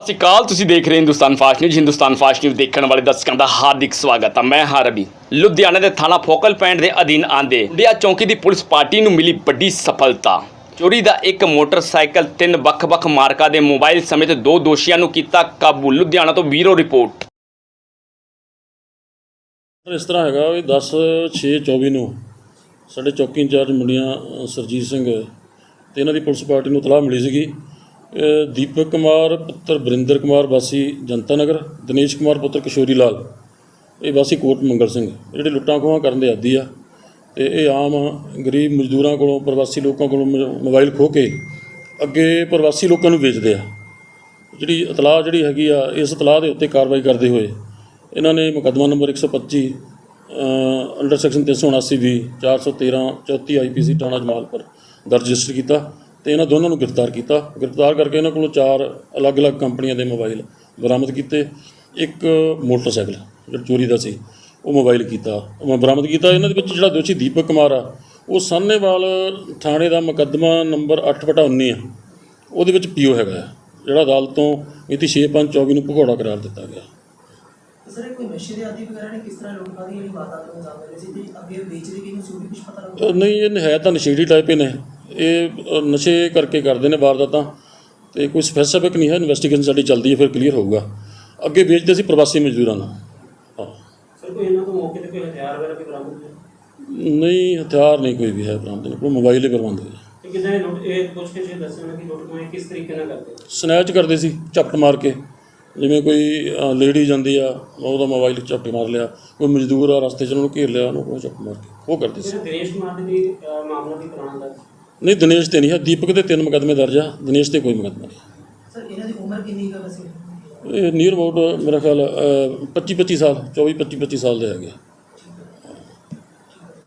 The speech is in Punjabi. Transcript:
ਸਤਿ ਸ਼੍ਰੀ ਅਕਾਲ ਤੁਸੀਂ ਦੇਖ ਰਹੇ ਹੋ Hindustan fast news. Hindustan fast news ਦੇਖਣ ਵਾਲੇ ਦਰਸ਼ਕਾਂ ਦਾ ਹਾਰਦਿਕ ਸਵਾਗਤ ਹੈ ਮੈਂ ਹਾਂ ਰਵੀ। ਲੁਧਿਆਣਾ ਦੇ ਥਾਣਾ ਫੋਕਲ ਪੁਆਇੰਟ ਦੇ ਅਧੀਨ ਆਂਦੇ ਇੰਡੀਆ ਚੌਂਕੀ ਦੀ ਪੁਲਿਸ ਪਾਰਟੀ ਨੂੰ ਮਿਲੀ ਵੱਡੀ ਸਫਲਤਾ। ਚੋਰੀ ਦਾ ਇੱਕ ਮੋਟਰਸਾਈਕਲ ਤਿੰਨ ਵੱਖ-ਵੱਖ ਮਾਰਕਾ ਦੇ ਮੋਬਾਈਲ ਸਮੇਤ ਦੋ ਦੋਸ਼ੀਆਂ ਨੂੰ ਕੀਤਾ ਕਾਬੂ। ਲੁਧਿਆਣਾ ਤੋਂ ਵੀਰੋ ਰਿਪੋਰਟ। ਇਸ ਤਰ੍ਹਾਂ ਹੈਗਾ ਵੀ 10 6 24 ਨੂੰ ਸਾਡੇ ਚੌਕੀ ਇੰਚਾਰਜ ਮੁੰਡੀਆਂ ਅ, ਸਰਜੀਤ ਸਿੰਘ ਤੇ ਇਹਨਾਂ ਦੀ ਪੁਲਿਸ ਪਾਰਟੀ ਨੂੰ ਤਲਾਹ ਮਿਲੀ ਸੀਗੀ। ਦੀਪਕ ਕੁਮਾਰ ਪੁੱਤਰ ਬਰਿੰਦਰ ਕੁਮਾਰ ਵਾਸੀ ਜਨਤਾ ਨਗਰ ਦਿਨੇਸ਼ ਕੁਮਾਰ ਪੁੱਤਰ ਕਿਸ਼ੋਰੀ ਲਾਲ। ਇਹ ਵਾਸੀ ਕੋਟ ਮੰਗਲ ਸਿੰਘ। ਜਿਹੜੇ ਲੁੱਟਾਂ ਖੋਹਾਂ ਕਰਨ ਦੇ ਆਦੀ ਆ ਤੇ ਇਹ ਆਮ ਗਰੀਬ ਮਜ਼ਦੂਰਾਂ ਕੋਲੋਂ ਪ੍ਰਵਾਸੀ ਲੋਕਾਂ ਕੋਲੋਂ ਮ- ਮੋਬਾਈਲ ਖੋਹ ਕੇ ਅੱਗੇ ਪ੍ਰਵਾਸੀ ਲੋਕਾਂ ਨੂੰ ਵੇਚਦੇ ਆ। ਜਿਹੜੀ ਇਤਲਾਹ ਜਿਹੜੀ ਹੈਗੀ ਆ ਇਸ ਇਤਲਾਹ ਦੇ ਉੱਤੇ ਕਾਰਵਾਈ ਕਰਦੇ ਹੋਏ ਇਹਨਾਂ ਨੇ ਮੁਕੱਦਮਾ ਨੰਬਰ 125 ਅ, ਅੰਡਰ ਸੈਕਸ਼ਨ 379 ਵੀ 413 34 ਆਈਪੀਸੀ ਥਾਣਾ ਜਮਾਲਪੁਰ ਦਰਜ ਰਜਿਸਟਰ ਕੀਤਾ। ਤੇ ਇਹਨਾਂ ਦੋਨਾਂ ਨੂੰ ਗ੍ਰਿਫਤਾਰ ਕੀਤਾ। ਗ੍ਰਿਫਤਾਰ ਕਰਕੇ ਇਹਨਾਂ ਕੋਲੋਂ ਚਾਰ ਅਲੱਗ-ਅਲੱਗ ਕੰਪਨੀਆਂ ਦੇ ਮੋਬਾਈਲ ਬਰਾਮਦ ਕੀਤੇ। ਇੱਕ ਮੋਟਰਸਾਈਕਲ ਜਿਹੜਾ ਚੋਰੀ ਦਾ ਸੀ ਉਹ ਮੋਬਾਈਲ ਕੀਤਾ। ਉਹ ਬਰਾਮਦ ਕੀਤਾ। ਇਹਨਾਂ ਦੇ ਵਿੱਚ ਜਿਹੜਾ ਦੋਸ਼ੀ ਦੀਪਕ ਕੁਮਾਰ ਆ ਉਹ ਸਾਹਨੇਵਾਲ ਥਾਣੇ ਦਾ ਮੁਕੱਦਮਾ ਨੰਬਰ 8/19 ਆ। ਉਹਦੇ ਵਿੱਚ ਪੀਓ ਹੈਗਾ ਆ ਜਿਹੜਾ ਅਦਾਲਤ ਤੋਂ ਮਿਤੀ 6/5/24 ਨੂੰ ਭਗੌੜਾ ਕਰਾਰ ਦਿੱਤਾ ਗਿਆ। ਸਰ ਕੋਈ ਨਸ਼ੇ ਦੇ ਆਦੀ ਵਗੈਰਾ ਨੇ ਕਿਸ ਤਰ੍ਹਾਂ ਲੁੱਟਖਾ ਦੀ ਜਿਹੜੀ ਵਾਰਦਾਤ ਨੂੰ ਅੰਜਾਮ ਦੇ ਰਹੇ ਸੀ ਤੇ ਅੱਗੇ ਵੇਚਦੇ ਕਿ ਨਹੀਂ ਸੀ ਉਹ ਵੀ ਕੁਝ ਪਤਾ ਲੱਗਾ ਅਹ ਨਹੀਂ ਇਹ ਹੈ ਤਾਂ ਨਸ਼ੇੜੀ ਟਾਈਪ ਹੀ ਨੇ। ਇਹ ਨਸ਼ੇ ਕਰਕੇ ਕਰਦੇ ਨੇ ਵਾਰਦਾਤਾਂ ਤੇ ਕੋਈ ਸਪੈਸੀਫਿਕ ਨਹੀਂ ਹੈ ਇਨਵੈਸਟੀਗੇਸ਼ਨ ਸਾਡੀ ਚੱਲਦੀ ਹੈ ਫਿਰ ਕਲੀਅਰ ਹੋਊਗਾ। ਅੱਗੇ ਵੇਚਦੇ ਸੀ ਪ੍ਰਵਾਸੀ ਮਜ਼ਦੂਰਾਂ ਨੂੰ। ਹਾਂ। ਸਰ ਕੋਈ ਇਹਨਾਂ ਤੋਂ ਮੌਕੇ ਤੇ ਕੋਈ ਹਥਿਆਰ ਵਗੈਰਾ ਵੀ ਬਰਾਮਦ ਹੋਇਆ ਨਹੀਂ ਹਥਿਆਰ ਨਹੀਂ ਕੋਈ ਵੀ ਹੈ ਬਰਾਮਦ ਨਹੀਂ ਕੋਈ ਮੋਬਾਈਲ ਹੀ ਬਰਾਮਦ ਹੋਇਆ ਕਿਦਾਂ ਇਹ ਦੱਸਣਾ ਕਿ ਲੁੱਟ ਕੋਈ ਕਿਸ ਤਰੀਕੇ ਨਾਲ ਕਰਦੇ? ਸਨੈਚ ਕਰਦੇ ਸੀ ਝਪਟ ਮਾਰ ਕੇ। ਜਿਵੇਂ ਕੋਈ ਲੇਡੀ ਜਾਂਦੀ ਆ ਉਹਦਾ ਮੋਬਾਈਲ ਝਪਟ ਮਾਰ ਲਿਆ ਕੋਈ ਮਜ਼ਦੂਰ ਆ ਰਸਤੇ 'ਚ ਉਹਨੂੰ ਘੇਰ ਲਿਆ ਉਹਨੂੰ ਝਪਟ ਮਾਰ ਕੇ ਉਹ ਕਰਦੇ ਸੀ। ਦਿਨੇਸ਼ ਕੁਮਾਰ ਦੇ ਮਾਮਲਾ ਵੀ ਪੁਰਾਣਾ ਦਾ। ਨਹੀਂ ਦਿਨੇਸ਼ ਤੇ ਨਹੀਂ ਹੈ ਦੀਪਕ ਦੇ ਤਿੰਨ ਮੁਕੱਦਮੇ ਦਰਜ ਆ ਦਿਨੇਸ਼ ਤੇ ਕੋਈ ਮੁਕੱਦਮਾ ਨਹੀਂ ਸਰ ਇਹਨਾਂ ਦੀ ਉਮਰ ਕਿੰਨੀ ਹੈ ਵੈਸੇ ਇਹ ਨੀਅਰ ਅਬਾਊਟ ਮੇਰਾ ਖਿਆਲ 25 25 ਸਾਲ 24 25 25 ਸਾਲ ਦੇ ਹੈਗੇ।